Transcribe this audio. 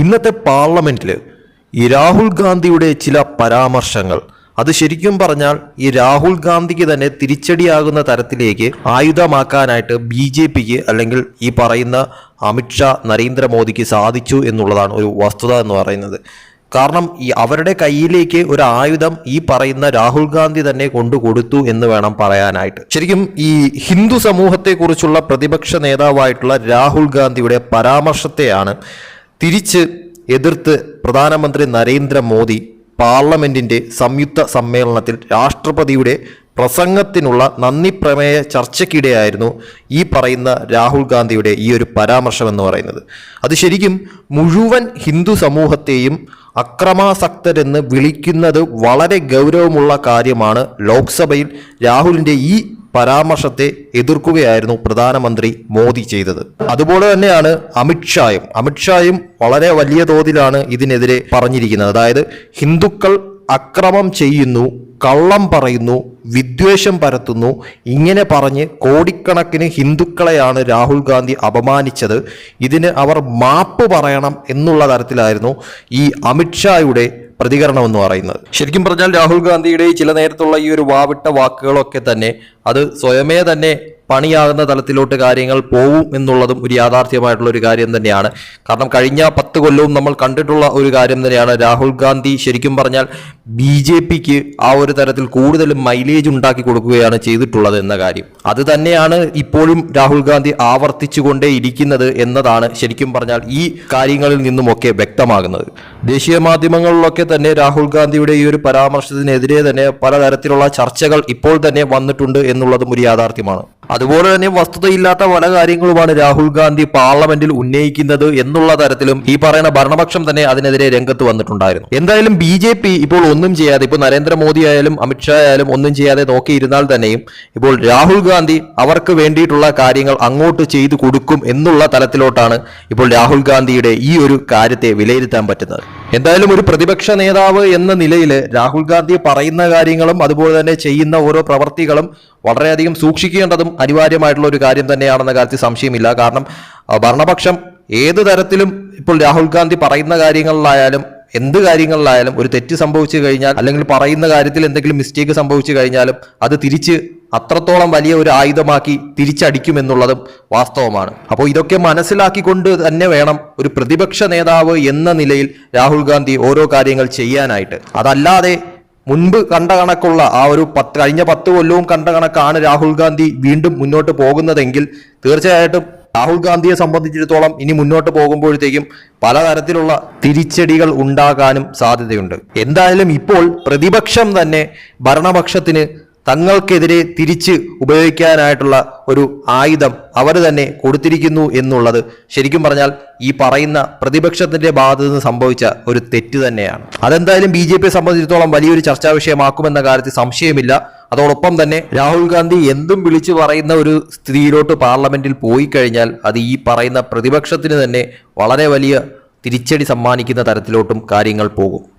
ഇന്നത്തെ പാർലമെന്റിൽ ഈ രാഹുൽ ഗാന്ധിയുടെ ചില പരാമർശങ്ങൾ. അത് ശരിക്കും പറഞ്ഞാൽ ഈ രാഹുൽ ഗാന്ധിക്ക് തന്നെ തിരിച്ചടിയാകുന്ന തരത്തിലേക്ക് ആയുധമാക്കാനായിട്ട് ബി ജെ പിക്ക് അല്ലെങ്കിൽ ഈ പറയുന്ന അമിത്ഷാ നരേന്ദ്രമോദിക്ക് സാധിച്ചു എന്നുള്ളതാണ് ഒരു വസ്തുത എന്ന് പറയുന്നത്. കാരണം ഈ അവരുടെ കയ്യിലേക്ക് ഒരു ആയുധം ഈ പറയുന്ന രാഹുൽ ഗാന്ധി തന്നെ കൊണ്ടു കൊടുത്തു എന്ന് വേണം പറയാനായിട്ട്. ശരിക്കും ഈ ഹിന്ദു സമൂഹത്തെക്കുറിച്ചുള്ള പ്രതിപക്ഷ നേതാവായിട്ടുള്ള രാഹുൽ ഗാന്ധിയുടെ പരാമർശത്തെയാണ് തിരിച്ച് എതിർത്ത് പ്രധാനമന്ത്രി നരേന്ദ്രമോദി പാർലമെന്റിന്റെ സംയുക്ത സമ്മേളനത്തിൽ രാഷ്ട്രപതിയുടെ പ്രസംഗത്തിനുള്ള നന്ദി പ്രമേയ ചർച്ചയ്ക്കിടെയായിരുന്നു ഈ പറയുന്ന രാഹുൽ ഗാന്ധിയുടെ ഈ ഒരു പരാമർശം എന്ന് പറയുന്നത്. അത് ശരിക്കും മുഴുവൻ ഹിന്ദു സമൂഹത്തെയും അക്രമാസക്തരെന്ന് വിളിക്കുന്നത് വളരെ ഗൗരവമുള്ള കാര്യമാണ് ലോക്സഭയിൽ രാഹുലിന്റെ ഈ പരാമർശത്തെ എതിർക്കുകയായിരുന്നു പ്രധാനമന്ത്രി മോദി ചെയ്തത്. അതുപോലെ തന്നെയാണ് അമിത്ഷായും അമിത്ഷായും വളരെ വലിയ തോതിലാണ് ഇതിനെതിരെ പറഞ്ഞിരിക്കുന്നത്. അതായത് ഹിന്ദുക്കൾ അക്രമം ചെയ്യുന്നു കള്ളം പറയുന്നു വിദ്വേഷം പരത്തുന്നു ഇങ്ങനെ പറഞ്ഞ് കോടിക്കണക്കിന് ഹിന്ദുക്കളെയാണ് രാഹുൽ ഗാന്ധി അപമാനിച്ചത്. ഇതിന് അവർ മാപ്പ് പറയണം എന്നുള്ള തരത്തിലായിരുന്നു ഈ അമിത്ഷായുടെ പ്രതികരണം എന്ന് പറയുന്നത്. ശരിക്കും പറഞ്ഞാൽ രാഹുൽ ഗാന്ധിയുടെ ചില നേരത്തുള്ള ഈ ഒരു വാവിട്ട വാക്കുകളൊക്കെ തന്നെ അത് സ്വയമേ തന്നെ പണിയാകുന്ന തലത്തിലോട്ട് കാര്യങ്ങൾ പോവും എന്നുള്ളതും ഒരു യാഥാർത്ഥ്യമായിട്ടുള്ള ഒരു കാര്യം തന്നെയാണ്. കാരണം കഴിഞ്ഞ പത്ത് കൊല്ലവും നമ്മൾ കണ്ടിട്ടുള്ള ഒരു കാര്യം തന്നെയാണ്. രാഹുൽ ഗാന്ധി ശരിക്കും പറഞ്ഞാൽ ബി ജെ പിക്ക് ആ ഒരു തരത്തിൽ കൂടുതൽ മൈലേജ് ഉണ്ടാക്കി കൊടുക്കുകയാണ് ചെയ്തിട്ടുള്ളത് എന്ന കാര്യം. അത് തന്നെയാണ് ഇപ്പോഴും രാഹുൽ ഗാന്ധി ആവർത്തിച്ചുകൊണ്ടേ ഇരിക്കുന്നത് എന്നതാണ് ശരിക്കും പറഞ്ഞാൽ ഈ കാര്യങ്ങളിൽ നിന്നുമൊക്കെ വ്യക്തമാകുന്നത്. ദേശീയ മാധ്യമങ്ങളിലൊക്കെ തന്നെ രാഹുൽ ഗാന്ധിയുടെ ഈ ഒരു പരാമർശത്തിനെതിരെ തന്നെ പലതരത്തിലുള്ള ചർച്ചകൾ ഇപ്പോൾ തന്നെ വന്നിട്ടുണ്ട് എന്നുള്ളതും ഒരു യാഥാർത്ഥ്യമാണ്. അതുപോലെ തന്നെ വസ്തുതയില്ലാത്ത പല കാര്യങ്ങളുമാണ് രാഹുൽ ഗാന്ധി പാർലമെന്റിൽ ഉന്നയിക്കുന്നത് എന്നുള്ള തരത്തിലും ഈ പറയുന്ന ഭരണപക്ഷം തന്നെ അതിനെതിരെ രംഗത്ത് വന്നിട്ടുണ്ടായിരുന്നു. എന്തായാലും ബി ജെ പി ഇപ്പോൾ ഒന്നും ചെയ്യാതെ ഇപ്പോൾ നരേന്ദ്രമോദി ആയാലും അമിത്ഷാ ആയാലും ഒന്നും ചെയ്യാതെ നോക്കിയിരുന്നാൽ തന്നെയും ഇപ്പോൾ രാഹുൽ ഗാന്ധി അവർക്ക് വേണ്ടിയിട്ടുള്ള കാര്യങ്ങൾ അങ്ങോട്ട് ചെയ്തു കൊടുക്കും എന്നുള്ള തലത്തിലോട്ടാണ് ഇപ്പോൾ രാഹുൽ ഗാന്ധിയുടെ ഈ ഒരു കാര്യത്തെ വിലയിരുത്താൻ പറ്റുന്നത്. എന്തായാലും ഒരു പ്രതിപക്ഷ നേതാവ് എന്ന നിലയിൽ രാഹുൽ ഗാന്ധി പറയുന്ന കാര്യങ്ങളും അതുപോലെ തന്നെ ചെയ്യുന്ന ഓരോ പ്രവർത്തികളും വളരെയധികം സൂക്ഷിക്കേണ്ടതും അനിവാര്യമായിട്ടുള്ള ഒരു കാര്യം തന്നെയാണെന്ന കാര്യത്തിൽ സംശയമില്ല. കാരണം ഭരണപക്ഷം ഏത് തരത്തിലും ഇപ്പോൾ രാഹുൽ ഗാന്ധി പറയുന്ന കാര്യങ്ങളിലായാലും എന്ത് കാര്യങ്ങളിലായാലും ഒരു തെറ്റ് സംഭവിച്ചു കഴിഞ്ഞാൽ അല്ലെങ്കിൽ പറയുന്ന കാര്യത്തിൽ എന്തെങ്കിലും മിസ്റ്റേക്ക് സംഭവിച്ചു കഴിഞ്ഞാലും അത് തിരിച്ച് അത്രത്തോളം വലിയ ഒരു ആയുധമാക്കി തിരിച്ചടിക്കുമെന്നുള്ളതും വാസ്തവമാണ്. അപ്പോൾ ഇതൊക്കെ മനസ്സിലാക്കിക്കൊണ്ട് തന്നെ വേണം ഒരു പ്രതിപക്ഷ നേതാവ് എന്ന നിലയിൽ രാഹുൽ ഗാന്ധി ഓരോ കാര്യങ്ങൾ ചെയ്യാനായിട്ട്. അതല്ലാതെ മുൻപ് കണ്ട കണക്കുള്ള ആ ഒരു പത്ത് കഴിഞ്ഞ പത്ത് കൊല്ലവും കണ്ട കണക്കാണ് രാഹുൽ ഗാന്ധി വീണ്ടും മുന്നോട്ട് പോകുന്നതെങ്കിൽ തീർച്ചയായിട്ടും രാഹുൽ ഗാന്ധിയെ സംബന്ധിച്ചിടത്തോളം ഇനി മുന്നോട്ട് പോകുമ്പോഴത്തേക്കും പലതരത്തിലുള്ള തിരിച്ചടികൾ ഉണ്ടാകാനും സാധ്യതയുണ്ട്. എന്തായാലും ഇപ്പോൾ പ്രതിപക്ഷം തന്നെ ഭരണപക്ഷത്തിന് തങ്ങൾക്കെതിരെ തിരിച്ച് ഉപയോഗിക്കാനായിട്ടുള്ള ഒരു ആയുധം അവർ തന്നെ കൊടുത്തിരിക്കുന്നു എന്നുള്ളത് ശരിക്കും പറഞ്ഞാൽ ഈ പറയുന്ന പ്രതിപക്ഷത്തിന്റെ ഭാഗത്തു നിന്ന് സംഭവിച്ച ഒരു തെറ്റ് തന്നെയാണ്. അതെന്തായാലും ബി ജെ പിയെ സംബന്ധിച്ചിടത്തോളം വലിയൊരു ചർച്ചാ വിഷയമാക്കുമെന്ന കാര്യത്തിൽ സംശയമില്ല. അതോടൊപ്പം തന്നെ രാഹുൽ ഗാന്ധി എന്തും വിളിച്ചു പറയുന്ന ഒരു സ്ഥിതിയിലോട്ട് പാർലമെന്റിൽ പോയി കഴിഞ്ഞാൽ അത് ഈ പറയുന്ന പ്രതിപക്ഷത്തിന് തന്നെ വളരെ വലിയ തിരിച്ചടി സമ്മാനിക്കുന്ന തരത്തിലോട്ടും കാര്യങ്ങൾ പോകും.